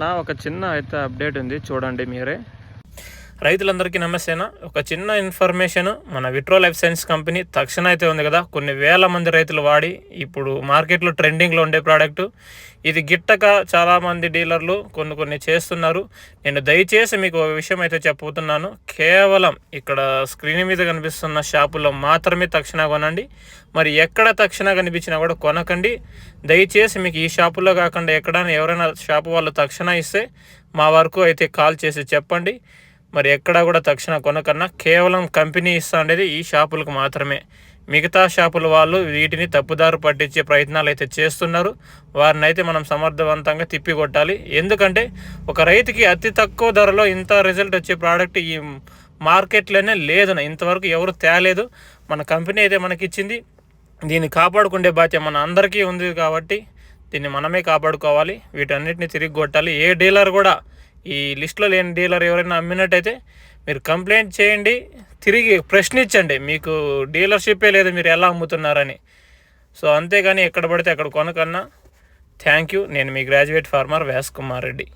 నా ఒక చిన్న అయితే అప్డేట్ ఉంది. చూడండి మీరే. రైతులందరికీ నమస్తేనా. ఒక చిన్న ఇన్ఫర్మేషన్ మన విట్రో లైఫ్ సైన్స్ కంపెనీ తక్షణ అయితే ఉంది కదా కొన్ని వేల మంది రైతులు వాడి ఇప్పుడు మార్కెట్లో ట్రెండింగ్లో ఉండే ప్రోడక్ట్. ఇది గిట్టక చాలామంది డీలర్లు కొన్ని కొన్ని చేస్తున్నారు. నేను దయచేసి మీకు ఒక విషయం అయితే చెప్పుతున్నాను. కేవలం ఇక్కడ స్క్రీన్ మీద కనిపిస్తున్న షాపుల్లో మాత్రమే తక్షణ కొనండి. మరి ఎక్కడ తక్షణ కనిపించినా కూడా కొనకండి. దయచేసి మీకు ఈ షాపులో కాకుండా ఎక్కడైనా ఎవరైనా షాపు వాళ్ళు తక్షణ ఇస్తే మా వరకు అయితే కాల్ చేసి చెప్పండి. మరి ఎక్కడా కూడా తక్షణ కొనకన్నా కేవలం కంపెనీ ఇస్తా ఉండేది ఈ షాపులకు మాత్రమే. మిగతా షాపుల వాళ్ళు వీటిని తప్పుదారు పట్టించే ప్రయత్నాలు అయితే చేస్తున్నారు. వారిని అయితే మనం సమర్థవంతంగా తిప్పికొట్టాలి. ఎందుకంటే ఒక రైతుకి అతి తక్కువ ధరలో ఇంత రిజల్ట్ వచ్చే ప్రోడక్ట్ ఈ మార్కెట్లోనే లేదు ఇంతవరకు ఎవరు తేలేదు. మన కంపెనీ అయితే మనకి ఇచ్చింది దీన్ని కాపాడుకునే బాధ్యత మన అందరికీ ఉంది కాబట్టి దీన్ని మనమే కాపాడుకోవాలి. వీటన్నిటిని తిరిగి కొట్టాలి. ఏ డీలర్ కూడా ఈ లిస్ట్లో లేని డీలర్ ఎవరైనా అమ్మినట్టయితే మీరు కంప్లైంట్ చేయండి తిరిగి ప్రశ్నించండి మీకు డీలర్షిప్పే లేదు మీరు ఎలా అమ్ముతున్నారని. సో అంతేగాని ఎక్కడ పడితే అక్కడ కొనకన్నా థ్యాంక్ యూ. నేను మీ గ్రాడ్యుయేట్ ఫార్మర్ వ్యాస్ కుమార్ రెడ్డి.